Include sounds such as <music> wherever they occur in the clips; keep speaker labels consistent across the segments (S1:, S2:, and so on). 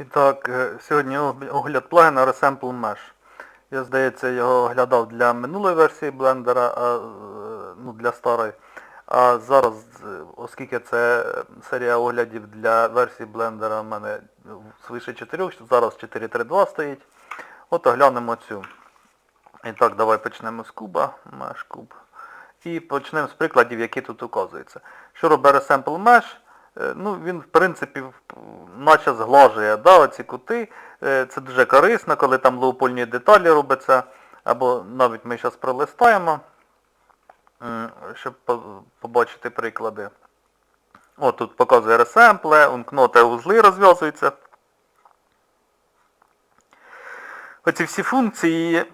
S1: І е, сьогодні огляд плагіна Resample Mesh. Я, здається, його оглядав для минулої версії блендера, е, ну, для старої. А зараз, е, оскільки це серія оглядів для версії блендера в мене свише 4, зараз 4.3.2 стоїть. От оглянемо цю. І так, давай почнемо з куба, Mesh куб. І почнемо з прикладів, які тут указуються. Що робить Resample Mesh? Е, Ну, він, в принципі, наче зглажує да, оці кути. Е, Це дуже корисно, коли там лоупольні деталі робляться. Або навіть ми зараз пролистаємо, щоб побачити приклади. От тут показує ресемпле, умкноти узли розв'язуються. Оці всі функції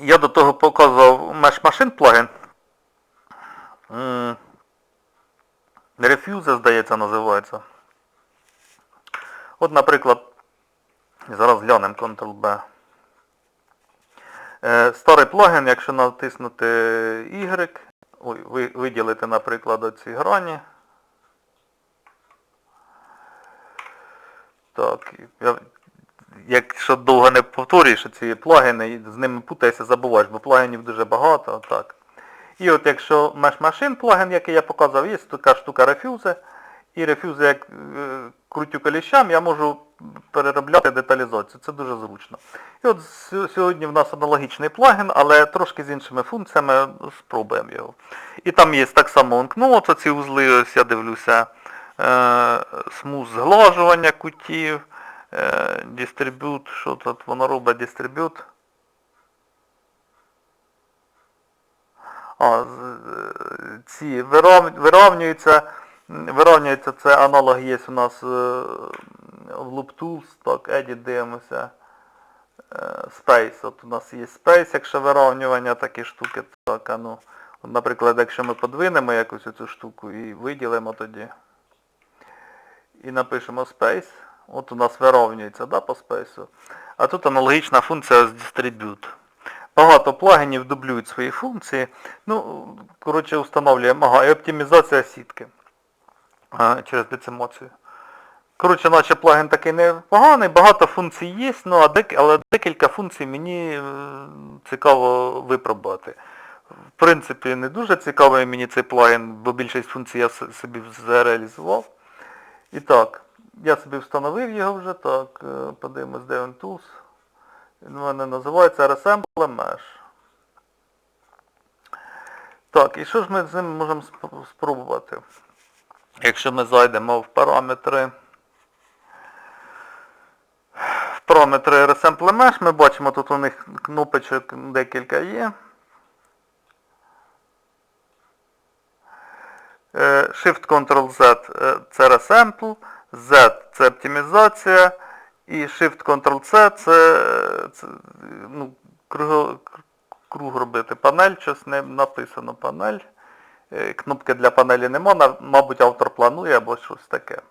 S1: я до того показував Mesh Machine плагін. Refuse, здається, називається. От, наприклад, зараз глянемо Ctrl-B. Е, Старий плагін, якщо натиснути Y, ой, виділити, наприклад, оці грані. Так, я, якщо довго не повторюєш ці плагіни, з ними путаєшся, забуваєш, бо плагінів дуже багато, отак. І от якщо Mesh плагін, який я показав, є така штука Refuse. І Refuse, як е, крутю коліщам, я можу переробляти деталізацію. Це дуже зручно. І от сьогодні в нас аналогічний плагін, але трошки з іншими функціями спробуємо його. І там є так само онкнот, оці узли, ось я дивлюся, е, смуз зглажування кутів, е, дистрибют, що тут воно робить дистрибют. З- е, ці вирав- вирівнюються, вирівнюється це аналог є у нас е, в LoopTools, так, Edit дивимося. Е, Space, от у нас є Space, якщо вирівнювання, такі штуки, так, а ну, наприклад, якщо ми подвинемо якусь цю штуку і виділимо тоді, і напишемо Space, от у нас вирівнюється, да, по Space. А тут аналогічна функція з Distribute. Багато плагінів дублюють свої функції. Ну, коротше, встановлюємо. Ага, і оптимізація сітки а, через децимацію. Коротше, наче плагін такий непоганий, багато функцій є, ну, а дек... але декілька функцій мені е, цікаво випробувати. В принципі, не дуже цікавий мені цей плагін, бо більшість функцій я собі зареалізував. І так, я собі встановив його вже, так, е, подивимось, де він Tools. Він у мене називається Resemble Mesh. Так, і що ж ми з ним можемо спробувати? Якщо ми зайдемо в параметри. В параметри Resemble Mesh ми бачимо, тут у них кнопочок декілька є. Е, Shift Ctrl Z е, це Resample, Z це оптимізація, і Shift Ctrl C це, це ну, круг, круг робити. Панель, щось не написано панель. Е, Кнопки для панелі нема, мабуть, автор планує або щось таке.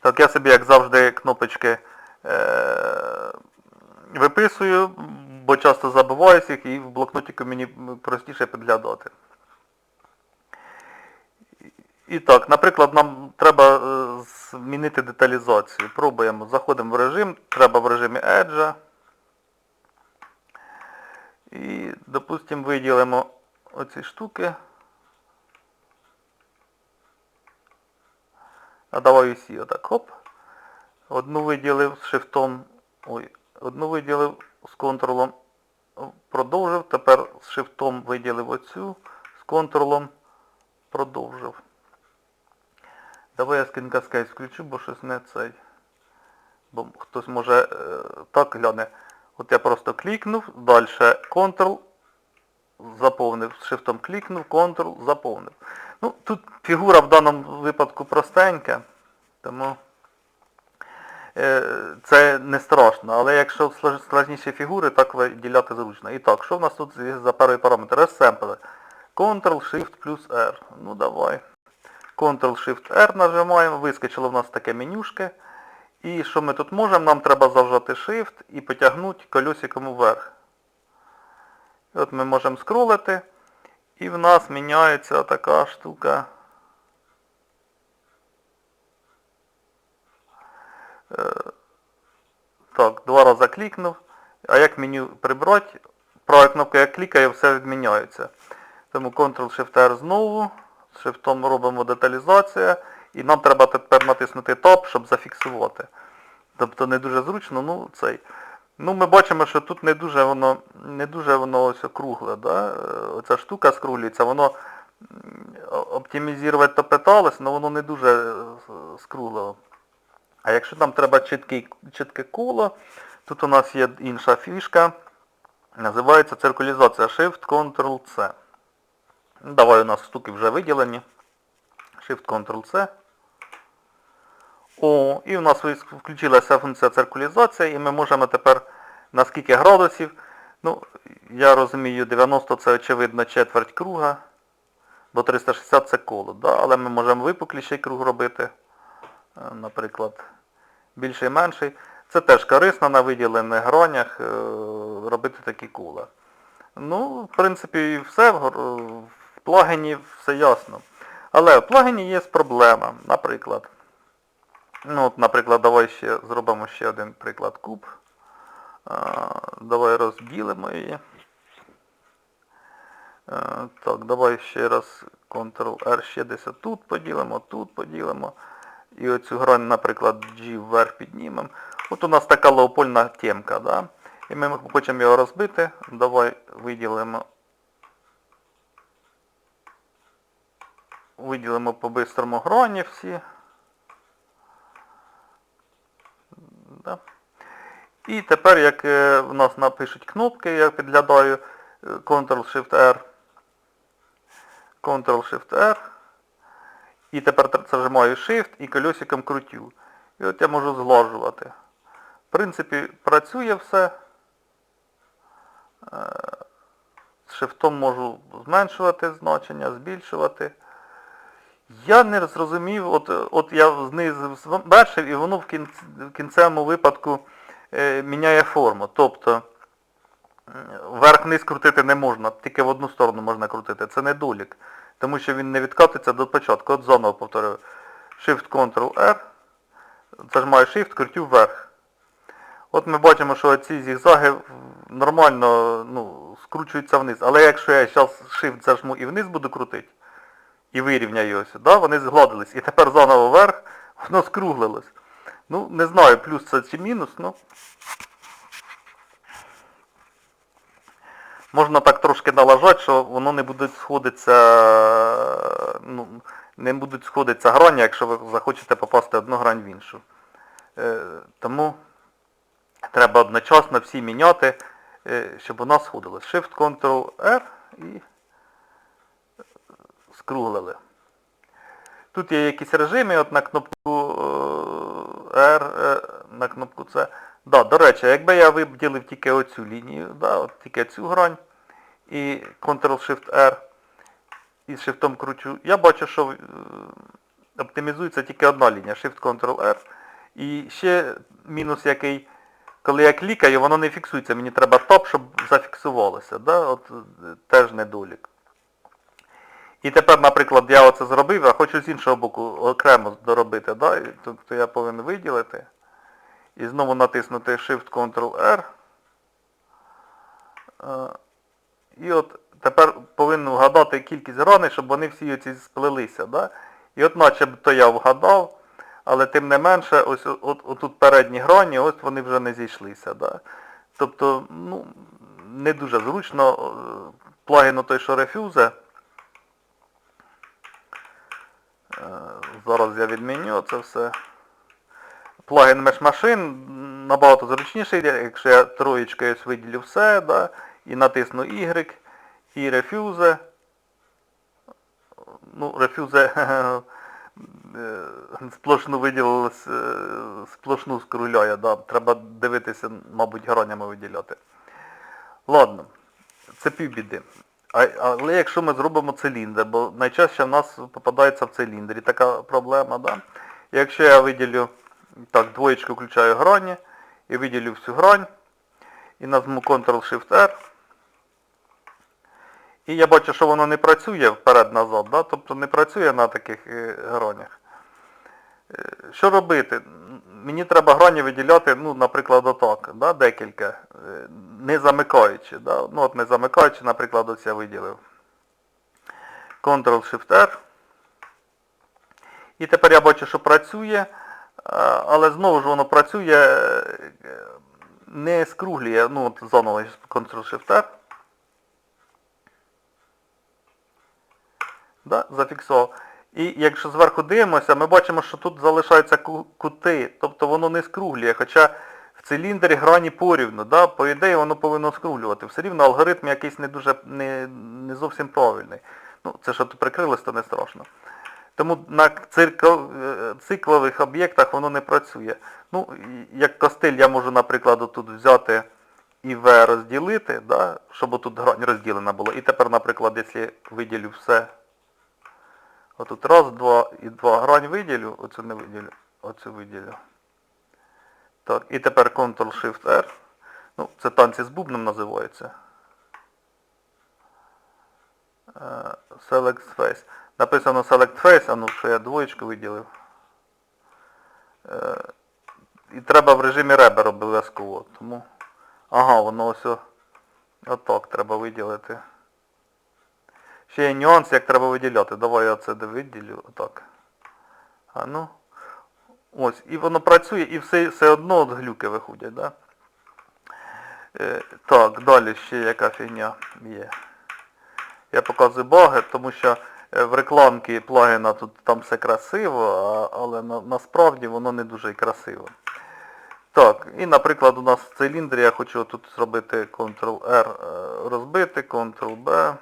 S1: Так, я собі, як завжди, кнопочки е, виписую, бо часто забуваюсь їх і в блокнотику мені простіше підглядати. І так, наприклад, нам треба е, змінити деталізацію. Пробуємо, заходимо в режим, треба в режимі Edge. І, допустимо, виділимо оці штуки. А давай усі отак, хоп. Одну виділив з шифтом, ой, одну виділив з контролом, продовжив, тепер з шифтом виділив оцю, з контролом продовжив. Давай я скрін каскейс включу, бо щось не цей. Бо хтось може е, так гляне. От я просто клікнув, далі Ctrl, заповнив, шифтом клікнув, Ctrl, заповнив. Ну, тут фігура в даному випадку простенька, тому е, це не страшно. Але якщо складніші фігури, так виділяти зручно. І так, що в нас тут за перший параметр? Resample. Ctrl, Shift плюс R. Ну давай. Ctrl-Shift-R нажимаємо, вискочило в нас таке менюшке. І що ми тут можемо? Нам треба зажати Shift і потягнути колесиком вверх. І от ми можемо скролити. І в нас міняється така штука. Так, два рази клікнув. А як меню прибрати, права кнопка як клікає, все відміняється. Тому Ctrl-Shift-R знову. Шифтом робимо деталізація. І нам треба тепер натиснути Tab, щоб зафіксувати. Тобто не дуже зручно, ну цей. Ну ми бачимо, що тут не дуже воно не дуже воно ось кругле. Да? Е, Оця штука скруглюється, воно оптимізувати то питалось, але воно не дуже е, скруглило. А якщо нам треба чіткий, чітке коло, тут у нас є інша фішка. Називається циркулізація Shift Ctrl C. Ну, Давай у нас штуки вже виділені. Shift Ctrl C. О, і у нас включилася функція циркулізації, і ми можемо тепер на скільки градусів. Ну, я розумію, 90 це очевидно четверть круга, бо 360 це коло, да? але ми можемо випукліший круг робити, е, наприклад, більший менший. Це теж корисно на виділених гранях е, робити такі кола. Ну, в принципі, і все. В гор- все ясно. Але в плагіні є проблема, наприклад. Ну, от, наприклад, давай ще зробимо ще один приклад куб. А, давай розділимо її. Е, так, давай ще раз Ctrl-R ще десь тут поділимо, тут поділимо. І оцю грань, наприклад, G вверх піднімемо. От у нас така леопольна темка, да? І ми хочемо його розбити. Давай виділимо. Виділимо по-бистрому грані всі. Да. І тепер, як е, в нас напишуть кнопки, я підглядаю е, Ctrl-Shift-R, Ctrl-Shift-R, і тепер зажимаю Shift і колесиком крутю. І от я можу зглажувати. В принципі, працює все. Е, З шифтом можу зменшувати значення, збільшувати. Я не зрозумів, от, от я знизу звершив і воно в, кінці, в кінцевому випадку е, міняє форму. Тобто е, вверх-вниз крутити не можна, тільки в одну сторону можна крутити. Це недолік, тому що він не відкатиться до початку. От заново повторюю. Shift-Ctrl-R, зажимаю Shift, крутю вверх. От ми бачимо, що ці зігзаги нормально ну, скручуються вниз. Але якщо я зараз Shift зажму і вниз буду крутити, і вирівняю ось, да, вони згладились. І тепер заново вверх, воно скруглилось. Ну, не знаю, плюс це чи мінус, ну. Можна так трошки налажати, що воно не буде сходитися, ну, не будуть сходитися грані, якщо ви захочете попасти одну грань в іншу. Е, тому треба одночасно всі міняти, е, щоб вона сходилась. Shift Ctrl R і скруглили. Тут є якісь режими, от на кнопку е, R, е, на кнопку C. Да, до речі, якби я виділив тільки оцю лінію, да, от тільки цю грань, і Ctrl-Shift-R, і з шифтом кручу, я бачу, що е, оптимізується тільки одна лінія, Shift-Ctrl-R. І ще мінус який, коли я клікаю, воно не фіксується, мені треба топ, щоб зафіксувалося. Да? От, теж недолік. І тепер, наприклад, я оце зробив, а хочу з іншого боку окремо доробити. Да? Тобто я повинен виділити. І знову натиснути Shift-Ctrl-R. Е, І от тепер повинен вгадати кількість граней, щоб вони всі оці сплелися. Да? І от начебто я вгадав, але тим не менше, ось от, отут передні грані, ось вони вже не зійшлися. Да? Тобто, ну, не дуже зручно. е, Плагін той, що рефюзе. Е, Зараз я відміню це все. Плагін Mesh набагато зручніший, якщо я троєчкою виділю все, да, і натисну Y, і рефюзе. Ну, рефюзе <laughs> е, сплошну виділилось, е, сплошну скруляє, да. треба дивитися, мабуть, гранями виділяти. Ладно, це півбіди. Але якщо ми зробимо циліндр, бо найчастіше в нас попадається в циліндрі така проблема, да? Якщо я виділю, так, двоєчку включаю грані, і виділю всю грань, і нажму Ctrl-Shift-R, і я бачу, що воно не працює вперед-назад, да? тобто не працює на таких е, гранях. Е, Що робити? Мені треба грані виділяти, ну, наприклад, отак, да, декілька, е, не замикаючи. Да? Ну, от не замикаючи, наприклад, ось я виділив. Ctrl-Shift-R. І тепер я бачу, що працює, е, але знову ж воно працює, е, не скруглює, ну от заново Ctrl-Shift-R. Да, зафіксував. І якщо зверху дивимося, ми бачимо, що тут залишаються кути, тобто воно не скруглює, хоча в циліндрі грані порівну, да, по ідеї воно повинно скруглювати. Все рівно алгоритм якийсь не дуже не, не зовсім правильний. Ну, це що тут прикрилось, то не страшно. Тому на е, циклових об'єктах воно не працює. Ну, як костиль я можу, наприклад, отут взяти і В розділити, да, щоб отут грань розділена була. І тепер, наприклад, якщо виділю все, отут раз, два і два грань виділю, оцю не виділю, оцю виділю. Так, і тепер Ctrl-Shift-R. Ну, це танці з бубном називається. Е, Select Face. Написано Select Face, а ну що я двоєчку виділив. Е, І треба в режимі ребер обов'язково. Тому. Ага, воно ось отак треба виділити. Ще є нюанс, як треба виділяти. Давай я це виділю. Отак. А ну. Ось. І воно працює і все, все одно от глюки виходять, да? Е, так, далі ще яка фігня є. Я показую баги, тому що е, в рекламці плагіна тут там все красиво, а, але на, насправді воно не дуже і красиво. Так, і наприклад у нас в циліндрі я хочу тут зробити Ctrl-R е, розбити, Ctrl-B.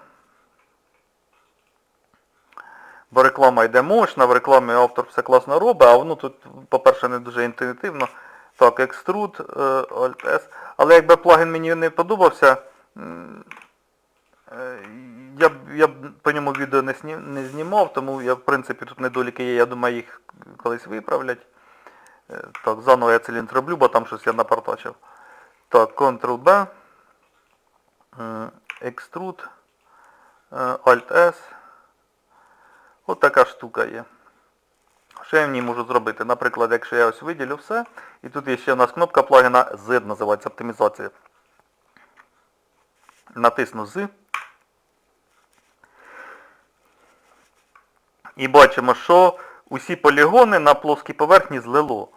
S1: Бо реклама йде мощна, в рекламі автор все класно робить, а воно тут, по-перше, не дуже інтуїтивно. Так, Extrude, е, Alt-S. Але якби плагін мені не подобався, е, я б, я б по ньому відео не, сні, не знімав, тому я, в принципі, тут недоліки є, я думаю, їх колись виправлять. Е, Так, заново я циліндр роблю, бо там щось я напартачив. Так, Ctrl-B, Extrude, Alt-S. Ось така штука є. Що я в ній можу зробити? Наприклад, якщо я ось виділю все, і тут є ще у нас кнопка плагіна Z, називається оптимізація. Натисну Z. І бачимо, що усі полігони на плоскій поверхні злило.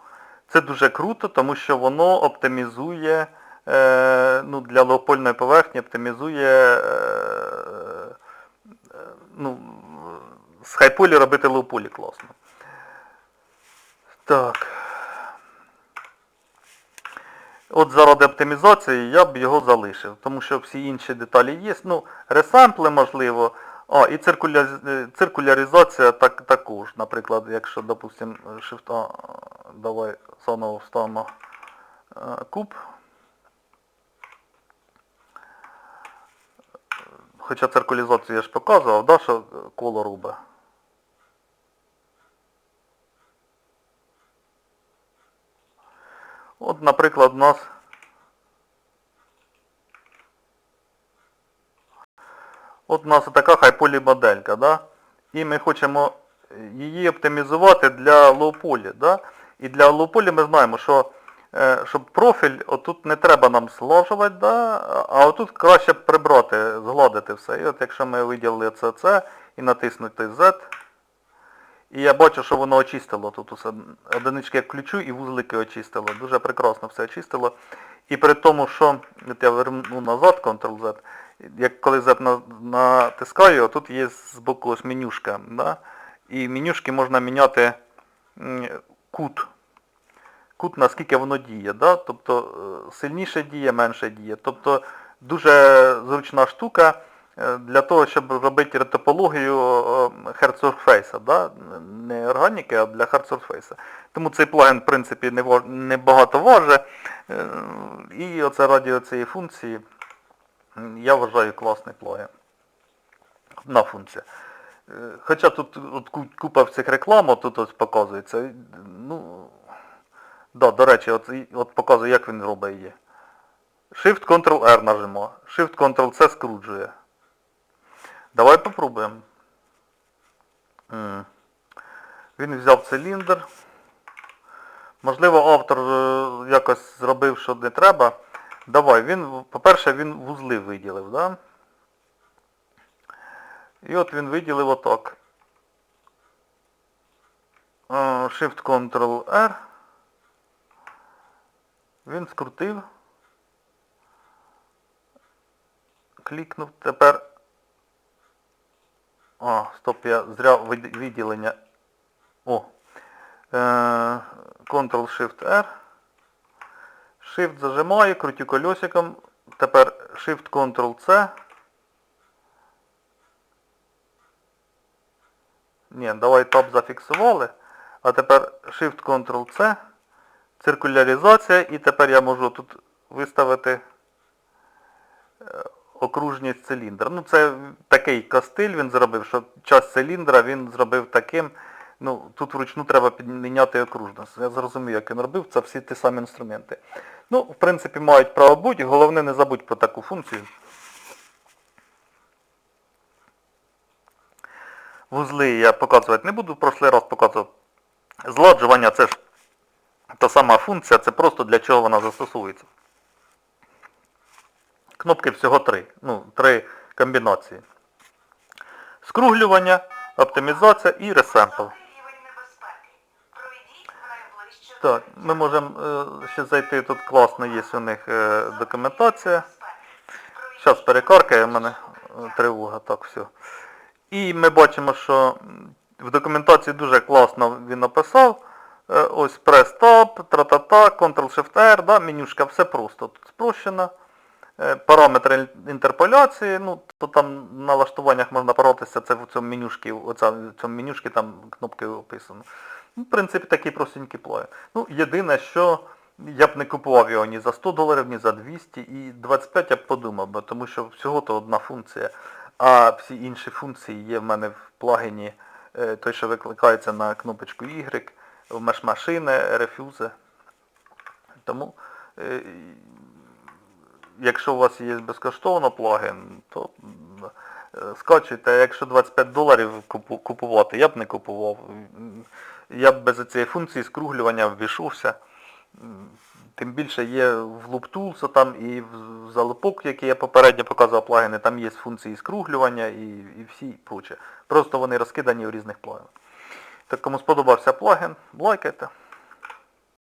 S1: Це дуже круто, тому що воно оптимізує, е, ну, для леопольної поверхні оптимізує, е, е, ну, з хайполі робити леополі класно. Так. От заради оптимізації я б його залишив, тому що всі інші деталі є. Ну, ресампли можливо. А, і циркуля... циркуляризація так, також. Наприклад, якщо, допустим, шифта, давай заново вставимо е, куб. Хоча циркулізацію я ж показував, да, що коло робить. Наприклад, у нас От у нас така хайполі моделька, да? І ми хочемо її оптимізувати для лоуполі, да? І для лоуполі ми знаємо, що е, щоб профіль отут не треба нам слажувати, да? а отут краще прибрати, згладити все. І от якщо ми виділили це, це і натиснути Z, і я бачу, що воно очистило тут усе. Одинички як включу і вузлики очистило. Дуже прекрасно все очистило. І при тому, що от я верну назад, Ctrl-Z, як коли Z натискаю, тут є з боку ось менюшка. Да? І менюшки можна міняти кут. Кут, наскільки воно діє. Да? Тобто е, сильніше діє, менше діє. Тобто дуже зручна штука для того, щоб робити ретопологію Hertzsurface, да? не органіки, а для Hertzsurface. Тому цей плагін, в принципі, не, багато важить. Е, І оце раді цієї функції я вважаю класний плагін. Одна функція. Е, Хоча тут от купа всіх реклам, тут ось показується. Ну, да, до речі, от, от показує, як він робить її. Shift Ctrl R нажимо. Shift Ctrl C скруджує. Давай попробуємо. Він взяв циліндр. Можливо, автор е, якось зробив, що не треба. Давай, він, по-перше, він вузли виділив, да? І от він виділив отак. Е, Shift-Ctrl-R. Він скрутив. Клікнув. Тепер. А, стоп, я зря виді- виділення. О. Е, Ctrl-Shift-R. Shift зажимаю, крутю колесиком. Тепер Shift-Ctrl-C. Ні, давай таб зафіксували. А тепер Shift-Ctrl-C. Циркуляризація. І тепер я можу тут виставити е, окружність циліндра. Ну це такий костиль він зробив, що час циліндра він зробив таким. Ну, тут вручну треба підміняти окружність. Я зрозумів, як він робив, це всі ті самі інструменти. Ну, в принципі, мають право бути, головне не забудь про таку функцію. Вузли я показувати не буду, в прошлий раз показував. Зладжування це ж та сама функція, це просто для чого вона застосовується. Кнопки всього три. Ну, три комбінації. Скруглювання, оптимізація і ресемпл. Так, ми можемо е, ще зайти, тут класно є у них е, документація. Зараз перекаркає в мене е, тривога, так все. І ми бачимо, що в документації дуже класно він написав. Ось Tab, тра-та-та, Ctrl-Shift-R, да, менюшка, все просто тут спрощено. Е, Параметри інтерполяції, ну, то там на налаштуваннях можна боротися, це в цьому менюшці, оця, в цьому менюшці там кнопки описано. Ну, в принципі, такий простенький плагін. Ну, єдине, що я б не купував його ні за 100 доларів, ні за 200, і 25 я б подумав, би, тому що всього-то одна функція, а всі інші функції є в мене в плагіні, е, той, що викликається на кнопочку Y, в меш-машини, рефюзи. Тому, е, якщо у вас є безкоштовно плагін, то е, скачуйте, а якщо 25 доларів купувати, я б не купував. Я б без цієї функції скруглювання ввійшовся. Тим більше є в LoopTools там і в залупок, який я попередньо показував плагіни, там є функції скруглювання і, і всі проче. Просто вони розкидані в різних плагінах. Так кому сподобався плагін, лайкайте.